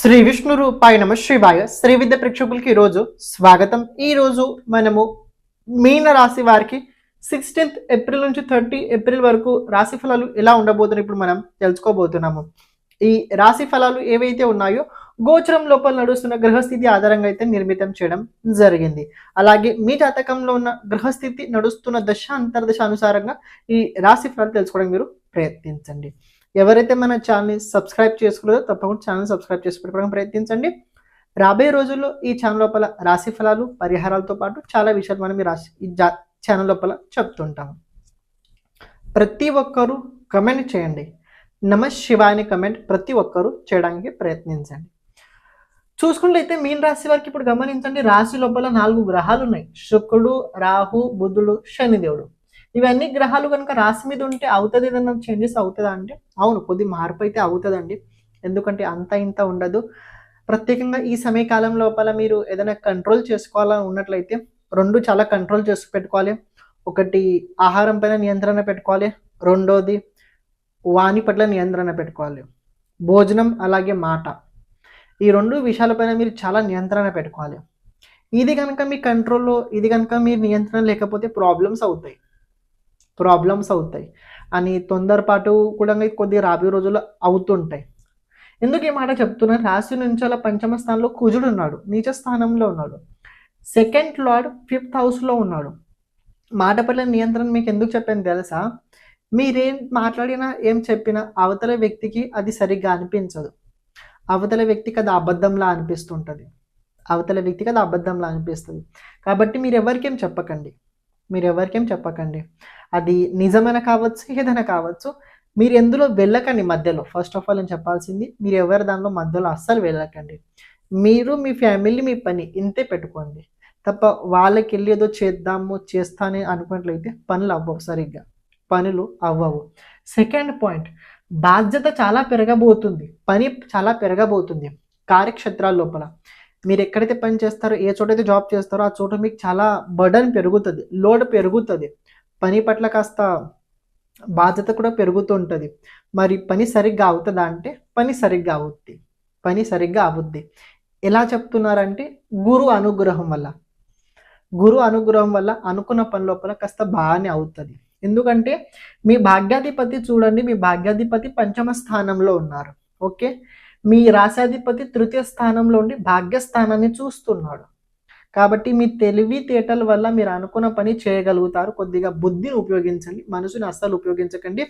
శ్రీ విష్ణు రూపాయ నమ శ్రీవాయ శ్రీ విద్య ప్రేక్షకులకి ఈరోజు స్వాగతం. ఈ రోజు మనము మీన రాశి వారికి సిక్స్టీన్త్ ఏప్రిల్ నుంచి థర్టీ ఏప్రిల్ వరకు రాశి ఫలాలు ఎలా ఉండబోతున్నాయి ఇప్పుడు మనం తెలుసుకోబోతున్నాము. ఈ రాశి ఫలాలు ఏవైతే ఉన్నాయో గోచరం లోపల నడుస్తున్న గ్రహస్థితి ఆధారంగా అయితే నిర్మితం చేయడం జరిగింది. అలాగే మీ జాతకంలో ఉన్న గ్రహస్థితి నడుస్తున్న దశ అంతర్దశ అనుసారంగా ఈ రాశి ఫలాలు తెలుసుకోవడం మీరు ప్రయత్నించండి. ఎవరైతే మన ఛానల్ని సబ్స్క్రైబ్ చేసుకోలేదో తప్పకుండా ఛానల్ సబ్స్క్రైబ్ చేసుకోవడానికి ప్రయత్నించండి. రాబోయే రోజుల్లో ఈ ఛానల్ లోపల రాశి ఫలాలు పరిహారాలతో పాటు చాలా విషయాలు మనం ఈ రాశి ఈ ఛానల్ లోపల చెప్తుంటాము. ప్రతి ఒక్కరూ కమెంట్ చేయండి. నమ శివాని కమెంట్ ప్రతి ఒక్కరూ చేయడానికి ప్రయత్నించండి. చూసుకున్నట్లయితే మీన్ రాశి వారికి ఇప్పుడు గమనించండి రాశి లోపల నాలుగు గ్రహాలు ఉన్నాయి. శుక్రుడు రాహు బుధుడు శనిదేవుడు ఇవన్నీ గ్రహాలు కనుక రాశి మీద ఉంటే అవుతుంది ఏదన్నా చేంజెస్ అవుతుందా అంటే? అవును కొద్ది మార్పు అయితే అవుతుందండి. ఎందుకంటే అంత ఇంత ఉండదు. ప్రత్యేకంగా ఈ సమయకాలం లోపల మీరు ఏదైనా కంట్రోల్ చేసుకోవాలని ఉన్నట్లయితే రెండు చాలా కంట్రోల్ చేసి పెట్టుకోవాలి. ఒకటి ఆహారం పైన నియంత్రణ పెట్టుకోవాలి. రెండోది వాణి పట్ల నియంత్రణ పెట్టుకోవాలి. భోజనం అలాగే మాట. ఈ రెండు విషయాలపైన మీరు చాలా నియంత్రణ పెట్టుకోవాలి. ఇది కనుక మీ కంట్రోల్లో ఇది కనుక మీరు నియంత్రణ లేకపోతే ప్రాబ్లమ్స్ అవుతాయి. ప్రాబ్లమ్స్ అవుతాయి. అని తొందరపాటు కూడా కొద్దిగా రాబోయే రోజుల్లో అవుతుంటాయి. ఎందుకు ఈ మాట చెప్తున్నా? రాశి నుంచి అలా పంచమ స్థానంలో కుజుడు ఉన్నాడు. నీచ స్థానంలో ఉన్నాడు. సెకండ్ లార్డ్ ఫిఫ్త్ హౌస్లో ఉన్నాడు. మాట నియంత్రణ మీకు ఎందుకు చెప్పాను తెలుసా? మీరేం మాట్లాడినా ఏం చెప్పినా అవతల వ్యక్తికి అది సరిగ్గా అనిపించదు. అవతల వ్యక్తికి అది అబద్ధంలా అనిపిస్తుంటుంది. అవతల వ్యక్తికి అది అబద్ధంలా అనిపిస్తుంది. కాబట్టి మీరు ఎవరికేం చెప్పకండి. మీరు ఎవరికేం చెప్పకండి. అది నిజమైన కావచ్చు ఏదైనా కావచ్చు. మీరు ఎందులో వెళ్ళకండి మధ్యలో. ఫస్ట్ ఆఫ్ ఆల్ నేను చెప్పాల్సింది మీరు ఎవరి దానిలో మధ్యలో అస్సలు వెళ్ళకండి. మీరు మీ ఫ్యామిలీ మీ పని ఇంతే పెట్టుకోండి. తప్ప వాళ్ళకి వెళ్ళి ఏదో చేద్దాము చేస్తానే అనుకున్నట్లయితే పనులు అవ్వవు సరిగ్గా. పనులు అవ్వవు. సెకండ్ పాయింట్ బాధ్యత చాలా పెరగబోతుంది. పని చాలా పెరగబోతుంది. కార్యక్షేత్రాల లోపల. మీరు ఎక్కడైతే పని చేస్తారో ఏ చోటైతే జాబ్ చేస్తారో ఆ చోట మీకు చాలా బర్డన్ పెరుగుతుంది లోడ్ పెరుగుతుంది. పని పట్ల కాస్త బాధ్యత కూడా పెరుగుతూ ఉంటుంది మరి పని సరిగ్గా అవుతుందా అంటే పని సరిగ్గా అవుద్ది. పని సరిగ్గా అవుద్ది. ఎలా చెప్తున్నారంటే గురు అనుగ్రహం వల్ల. గురు అనుగ్రహం వల్ల అనుకున్న పని లోపల కాస్త బాగానే అవుతుంది. ఎందుకంటే మీ భాగ్యాధిపతి చూడండి మీ భాగ్యాధిపతి పంచమ స్థానంలో ఉన్నారు. ఓకే? మీ రాశాధిపతి తృతీయ స్థానంలో ఉండి భాగ్యస్థానాన్ని చూస్తున్నాడు. కాబట్టి మీ తెలివితేటల వల్ల మీరు అనుకున్న పని చేయగలుగుతారు. కొద్దిగా బుద్ధిని ఉపయోగించండి మనసుని అస్సలు ఉపయోగించకండి.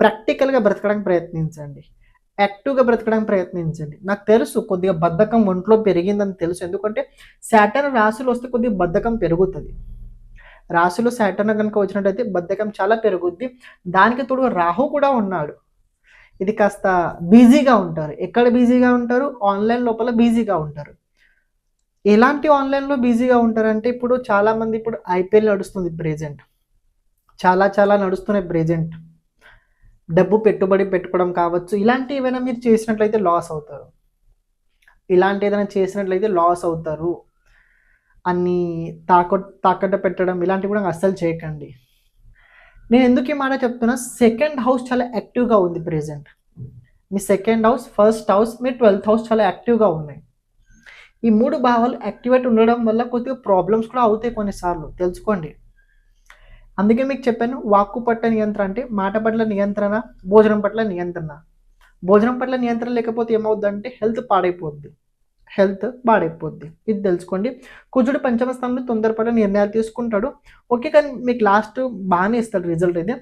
ప్రాక్టికల్గా బ్రతకడానికి ప్రయత్నించండి. యాక్టివ్గా బ్రతకడానికి ప్రయత్నించండి. నాకు తెలుసు కొద్దిగా బద్ధకం ఒంట్లో పెరిగిందని తెలుసు. ఎందుకంటే శాటర్న్ రాశులు వస్తే కొద్దిగా బద్ధకం పెరుగుతుంది. రాశిలో శాటర్న్ కనుక వచ్చినట్టయితే బద్ధకం చాలా పెరుగుద్ది. దానికి తోడు రాహు కూడా ఉన్నాడు. ఇది కాస్త బిజీగా ఉంటారు. ఎక్కడ బిజీగా ఉంటారు? ఆన్లైన్ లోపల బిజీగా ఉంటారు. ఎలాంటి ఆన్లైన్లో బిజీగా ఉంటారంటే ఇప్పుడు చాలామంది ఇప్పుడు ఐపీఎల్ నడుస్తుంది ప్రెజెంట్. చాలా చాలా నడుస్తున్నాయి ప్రెజెంట్. డబ్బు పెట్టుబడి పెట్టుకోవడం కావచ్చు ఇలాంటి ఏమైనా మీరు చేసినట్లయితే లాస్ అవుతారు. ఇలాంటి ఏదైనా చేసినట్లయితే లాస్ అవుతారు. అన్ని తాకట్టు తాకట్టు పెట్టడం ఇలాంటివి కూడా అస్సలు చేయకండి. నేను ఎందుకు ఈ మాట చెప్తున్నా? సెకండ్ హౌస్ చాలా యాక్టివ్గా ఉంది ప్రెజెంట్ మీ సెకండ్ హౌస్ ఫస్ట్ హౌస్ మీ ట్వెల్త్ హౌస్ చాలా యాక్టివ్గా ఉన్నాయి. ఈ మూడు భావాలు యాక్టివేట్ ఉండడం వల్ల కొద్దిగా ప్రాబ్లమ్స్ కూడా అవుతాయి కొన్నిసార్లు. తెలుసుకోండి. అందుకే మీకు చెప్పాను వాక్కు పట్ల నియంత్రణ అంటే మాట పట్ల నియంత్రణ భోజనం పట్ల నియంత్రణ. భోజనం పట్ల నియంత్రణ లేకపోతే ఏమవుద్దంటే హెల్త్ పాడైపోద్ది. హెల్త్ పాడైపోద్ది ఇది తెలుసుకోండి. కుజుడు పంచమ స్థానంలో తొందరపడే నిర్ణయాలు తీసుకుంటాడు. ఓకే కానీ మీకు లాస్ట్ బాగానే ఇస్తాడు రిజల్ట్ అయితే.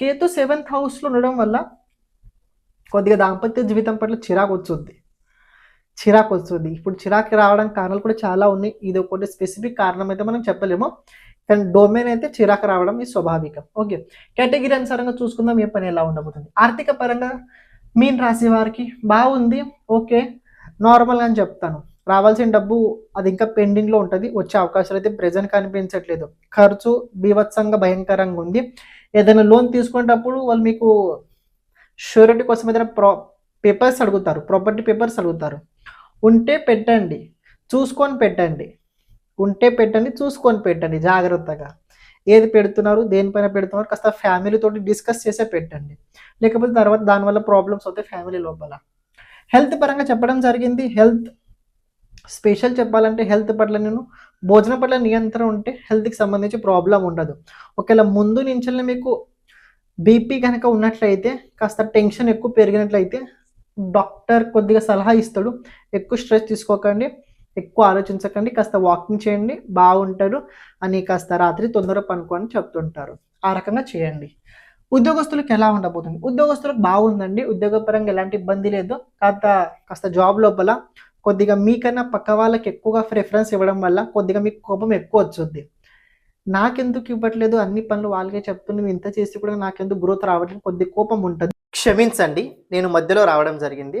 కేతు సెవెంత్ హౌస్లో ఉండడం వల్ల కొద్దిగా దాంపత్య జీవితం పట్ల చిరాకు వచ్చుద్ది. చిరాకు వస్తుంది. ఇప్పుడు చిరాకు రావడానికి కారణాలు కూడా చాలా ఉన్నాయి. ఇది ఒకటి స్పెసిఫిక్ కారణం అయితే మనం చెప్పలేము. కానీ డొమైన్ అయితే చిరాకు రావడం ఇది స్వాభావికం. ఓకే కేటగిరీ అనుసారంగా చూసుకుందాం. ఏ పని ఎలా ఉండబోతుంది? ఆర్థిక పరంగా మీన్ రాశి వారికి బాగుంది. ఓకే నార్మల్ అని చెప్తాను. రావాల్సిన డబ్బు అది ఇంకా పెండింగ్లో ఉంటుంది. వచ్చే అవకాశాలు అయితే ప్రజెంట్ కనిపించట్లేదు. ఖర్చు బీభత్సంగా భయంకరంగా ఉంది. ఏదైనా లోన్ తీసుకునేటప్పుడు వాళ్ళు మీకు షూరిటీ కోసం ఏదైనా ప్రా పేపర్స్ అడుగుతారు. ప్రాపర్టీ పేపర్స్ అడుగుతారు. ఉంటే పెట్టండి. చూసుకొని పెట్టండి. ఉంటే పెట్టండి చూసుకొని పెట్టండి జాగ్రత్తగా. ఏది పెడుతున్నారు దేనిపైన పెడుతున్నారు కాస్త ఫ్యామిలీతో డిస్కస్ చేసే పెట్టండి. లేకపోతే తర్వాత దానివల్ల ప్రాబ్లమ్స్ అవుతాయి ఫ్యామిలీ లోపల. హెల్త్ పరంగా చెప్పడం జరిగింది. హెల్త్ స్పెషల్ చెప్పాలంటే హెల్త్ పట్ల నేను భోజనం పట్ల నియంత్రణ ఉంటే హెల్త్కి సంబంధించి ప్రాబ్లం ఉండదు. ఒకవేళ ముందు నుంచి మీకు బీపీ కనుక ఉన్నట్లయితే కాస్త టెన్షన్ ఎక్కువ పెరిగినట్లయితే డాక్టర్ కొద్దిగా సలహా ఇస్తాడు. ఎక్కువ స్ట్రెస్ తీసుకోకండి ఎక్కువ ఆలోచించకండి కాస్త వాకింగ్ చేయండి బాగుంటారు అని కాస్త రాత్రి తొందరగా పనుకోని చెప్తుంటారు. ఆ రకంగా చేయండి. ఉద్యోగస్తులకు ఎలా ఉండబోతుంది? ఉద్యోగస్తులకు బాగుందండి. ఉద్యోగపరంగా ఎలాంటి ఇబ్బంది లేదు. కాస్త కాస్త జాబ్ లోపల కొద్దిగా మీకన్నా పక్క వాళ్ళకి ఎక్కువగా ప్రిఫరెన్స్ ఇవ్వడం వల్ల కొద్దిగా మీకు కోపం ఎక్కువ వచ్చుద్ది. నాకెందుకు ఇవ్వట్లేదు? అన్ని పనులు వాళ్ళకే చెప్తున్నాను ఇంత చేసి కూడా నాకెందుకు గ్రోత్ రావట్లేదు? కొద్ది కోపం ఉంటుంది. క్షమించండి. నేను మధ్యలో రావడం జరిగింది.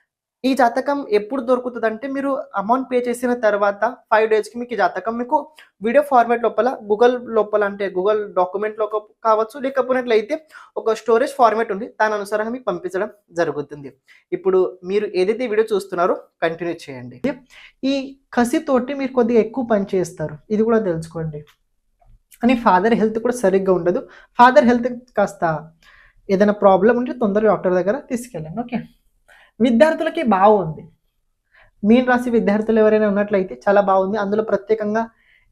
ఈ జాతకం ఎప్పుడు దొరుకుతుంది అంటే మీరు అమౌంట్ పే చేసిన తర్వాత ఫైవ్ డేస్కి మీకు ఈ జాతకం మీకు వీడియో ఫార్మాట్ లోపల గూగుల్ లోపల అంటే గూగుల్ డాక్యుమెంట్లో కావచ్చు లేకపోయినట్లయితే ఒక స్టోరేజ్ ఫార్మాట్ ఉంది. దాని అనుసారంగా మీకు పంపించడం జరుగుతుంది. ఇప్పుడు మీరు ఏదైతే వీడియో చూస్తున్నారో కంటిన్యూ చేయండి. ఈ కసితోటి మీరు కొద్దిగా ఎక్కువ పని చేస్తారు. ఇది కూడా తెలుసుకోండి. అని ఫాదర్ హెల్త్ కూడా సరిగ్గా ఉండదు. ఫాదర్ హెల్త్ కాస్త ఏదైనా ప్రాబ్లం ఉంటే తొందరగా డాక్టర్ దగ్గర తీసుకెళ్ళండి. ఓకే విద్యార్థులకి బాగుంది. మీన్ రాశి విద్యార్థులు ఎవరైనా ఉన్నట్లయితే చాలా బాగుంది. అందులో ప్రత్యేకంగా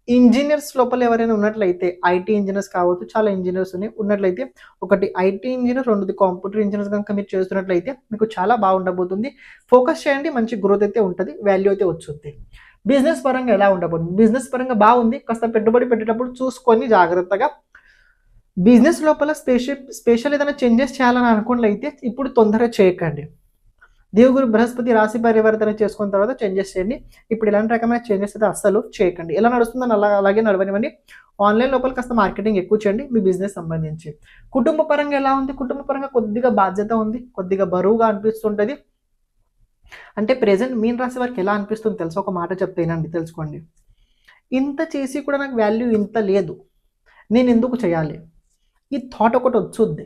ఇంజనీర్స్ లోపల ఎవరైనా ఉన్నట్లయితే ఐటీ ఇంజనీర్స్ కావచ్చు చాలా ఇంజనీర్స్ ఉన్నాయి. ఉన్నట్లయితే ఒకటి ఐటీ ఇంజనీర్ రెండుది కంప్యూటర్ ఇంజనీర్స్ కనుక మీరు చేస్తున్నట్లయితే మీకు చాలా బాగుండబోతుంది. ఫోకస్ చేయండి మంచి గ్రోత్ అయితే ఉంటుంది వాల్యూ అయితే వచ్చుద్ది. బిజినెస్ పరంగా ఎలా ఉండబోతుంది? బిజినెస్ పరంగా బాగుంది కాస్త పెట్టుబడి పెట్టేటప్పుడు చూసుకొని జాగ్రత్తగా. బిజినెస్ లోపల స్పెషల్ స్పెషల్ ఏదైనా చేంజెస్ చేయాలని అనుకున్నట్లయితే ఇప్పుడు తొందరగా చేయకండి. దేవుగురు బృహస్పతి రాశి పరివర్తన చేసుకున్న తర్వాత చేంజెస్ చేయండి. ఇప్పుడు ఇలాంటి రకమైన చేంజెస్ అయితే అస్సలు చేయకండి. ఎలా నడుస్తుందని అలా అలాగే నడవనివ్వండి. ఆన్లైన్ లోపల కాస్త మార్కెటింగ్ ఎక్కువ చేయండి మీ బిజినెస్ సంబంధించి. కుటుంబ పరంగా ఎలా ఉంది? కుటుంబ పరంగా కొద్దిగా బాధ్యత ఉంది కొద్దిగా బరువుగా అనిపిస్తుంటుంది. అంటే ప్రెసెంట్ మీన్ రాశి వారికి ఎలా అనిపిస్తుంది తెలుసు? ఒక మాట చెప్తేనండి తెలుసుకోండి. ఇంత చేసి కూడా నాకు వాల్యూ ఇంత లేదు. నేను ఎందుకు చేయాలి? ఈ థాట్ ఒకటి వచ్చుద్ది.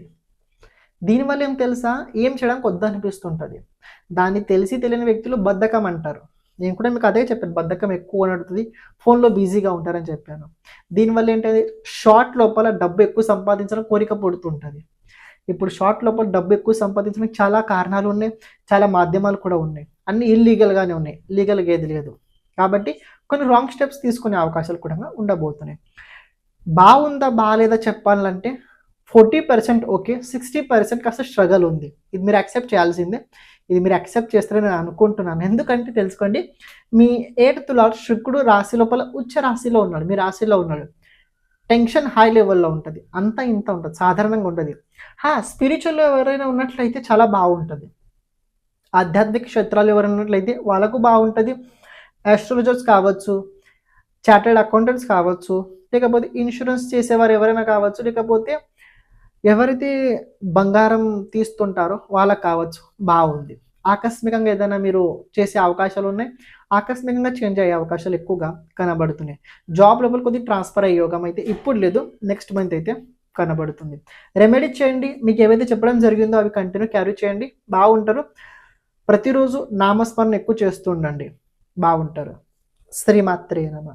దీనివల్ల ఏం తెలుసా? ఏం చేయడానికి వద్దు అనిపిస్తుంటుంది. దాన్ని తెలిసి తెలియని వ్యక్తులు బద్ధకం అంటారు. నేను కూడా మీకు అదే చెప్పాను బద్ధకం ఎక్కువ నడుతుంది ఫోన్లో బిజీగా ఉంటారని చెప్పాను. దీనివల్ల ఏంటంటే షార్ట్ లోపల డబ్బు ఎక్కువ సంపాదించడం కోరిక పుడుతుంటుంది. ఇప్పుడు షార్ట్ లోపల డబ్బు ఎక్కువ సంపాదించడానికి చాలా కారణాలు ఉన్నాయి చాలా మాధ్యమాలు కూడా ఉన్నాయి. అన్ని ఇల్లీగల్గానే ఉన్నాయి. లీగల్గా ఏది లేదు. కాబట్టి కొన్ని రాంగ్ స్టెప్స్ తీసుకునే అవకాశాలు కూడా ఉండబోతున్నాయి. బాగుందా బాగాలేదా చెప్పాలంటే forty percent okay sixty percent కాస్త స్ట్రగల్ ఉంది. ఇది మీరు యాక్సెప్ట్ చేయాల్సిందే. ఇది మీరు యాక్సెప్ట్ చేస్తారని నేను అనుకుంటున్నాను. ఎందుకంటే తెలుసుకోండి మీ ఎయిత్ తులాలు శుక్రుడు రాశి లోపల ఉచ్చ రాశిలో ఉన్నాడు. మీ రాశిలో ఉన్నాడు. టెన్షన్ హై లెవెల్లో ఉంటుంది. అంత ఇంత ఉంటుంది. సాధారణంగా ఉంటుంది. హా స్పిరిచువల్లో ఎవరైనా ఉన్నట్లయితే చాలా బాగుంటుంది. ఆధ్యాత్మిక క్షేత్రాలు ఎవరైనా ఉన్నట్లయితే వాళ్ళకు బాగుంటుంది. ఆస్ట్రాలజర్స్ కావచ్చు చార్టెడ్ అకౌంటెంట్స్ కావచ్చు లేకపోతే ఇన్సూరెన్స్ చేసేవారు ఎవరైనా కావచ్చు లేకపోతే ఎవరైతే బంగారం తీస్తుంటారో వాళ్ళకి కావచ్చు బాగుంది. ఆకస్మికంగా ఏదైనా మీరు చేసే అవకాశాలు ఉన్నాయి? ఆకస్మికంగా చేంజ్ అయ్యే అవకాశాలు ఎక్కువగా కనబడుతున్నాయి. జాబ్ లెవెల్ కొద్దిగా ట్రాన్స్ఫర్ అయ్యే యోగం అయితే ఇప్పుడు లేదు నెక్స్ట్ మంత్ అయితే కనబడుతుంది. రెమెడీ చేయండి మీకు ఏవైతే చెప్పడం జరిగిందో అవి కంటిన్యూ క్యారీ చేయండి బాగుంటారు. ప్రతిరోజు నామస్మరణ ఎక్కువ చేస్తూ ఉండండి బాగుంటారు. శ్రీమాత్రే నమ.